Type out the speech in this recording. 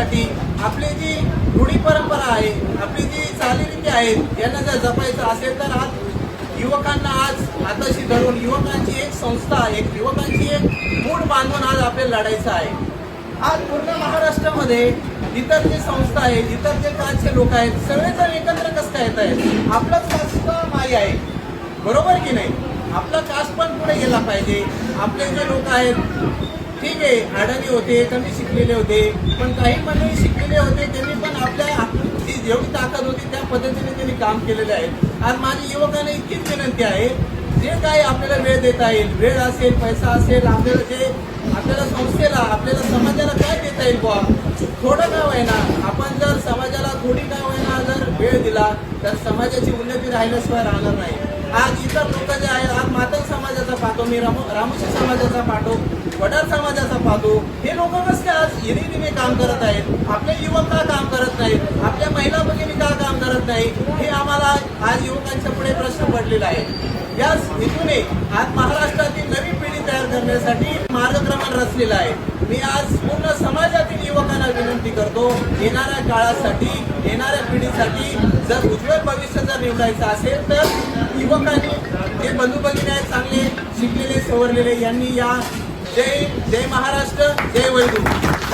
करण्यासाठी आपली जी रूढी परंपरा आहे आपली जी चालीरीती आहेत यांना जर जपायचं असेल तर आज युवकांना आज हाताशी धरून युवकांची एक संस्था एक युवकांची एक मूड बांधून आज आपल्याला लढायचं आहे. आज पूर्ण महाराष्ट्रामध्ये इतर जे संस्था आहेत इतर जे कालचे लोक आहेत सगळेजण एकत्र कसं काय येत आहेत आपला कास्ट माई आहे. बरोबर की नाही? आपला कास्ट पण पुढे गेला पाहिजे. आपले जे लोक आहेत ठीक आहे अडाणी होते कमी शिकलेले होते पण काही मंडळी शिकलेले होते त्यांनी पण आपल्या आपली जेवढी ताकद होती त्या पद्धतीने त्यांनी काम केलेलं आहे. आज माझ्या युवकांना इतकीच विनंती आहे जे काही आपल्याला वेळ देता येईल वेळ असेल पैसा असेल आपल्याला जे आपल्याला संस्थेला आपल्याला समाजाला काय देता येईल बुवा? थोडं का होईना? आपण जर समाजाला थोडी का होईना जर वेळ दिला तर समाजाची उन्नती राहिल्याशिवाय राहणार नाही. आज इतर लोक पाहतो मी रामो रामोशी समाजाचा पाहतो वडार समाजाचा पाहतो हे लोक कसं काय आज हिरिरीने काम करत आहेत? आपले युवक का काम करत नाहीत? आपल्या महिला भगिनी का काम करत नाही हे आम्हाला आज युवकांच्या पुढे प्रश्न पडलेला आहे. या हेतूने आज महाराष्ट्रातील नवी पिढी तयार करण्यासाठी मार्गक्रमण रचलेला आहे. मी आज पूर्ण समाजातील युवकांना विनंती करतो येणाऱ्या काळासाठी येणाऱ्या पिढीसाठी जर उज्ज्वल भविष्य जर निवडायचं असेल तर युवकांनी हे बंधू भगिनी आहेत चांगले शिकलेले सवरलेले यांनी या जय जय महाराष्ट्र जय वैभव.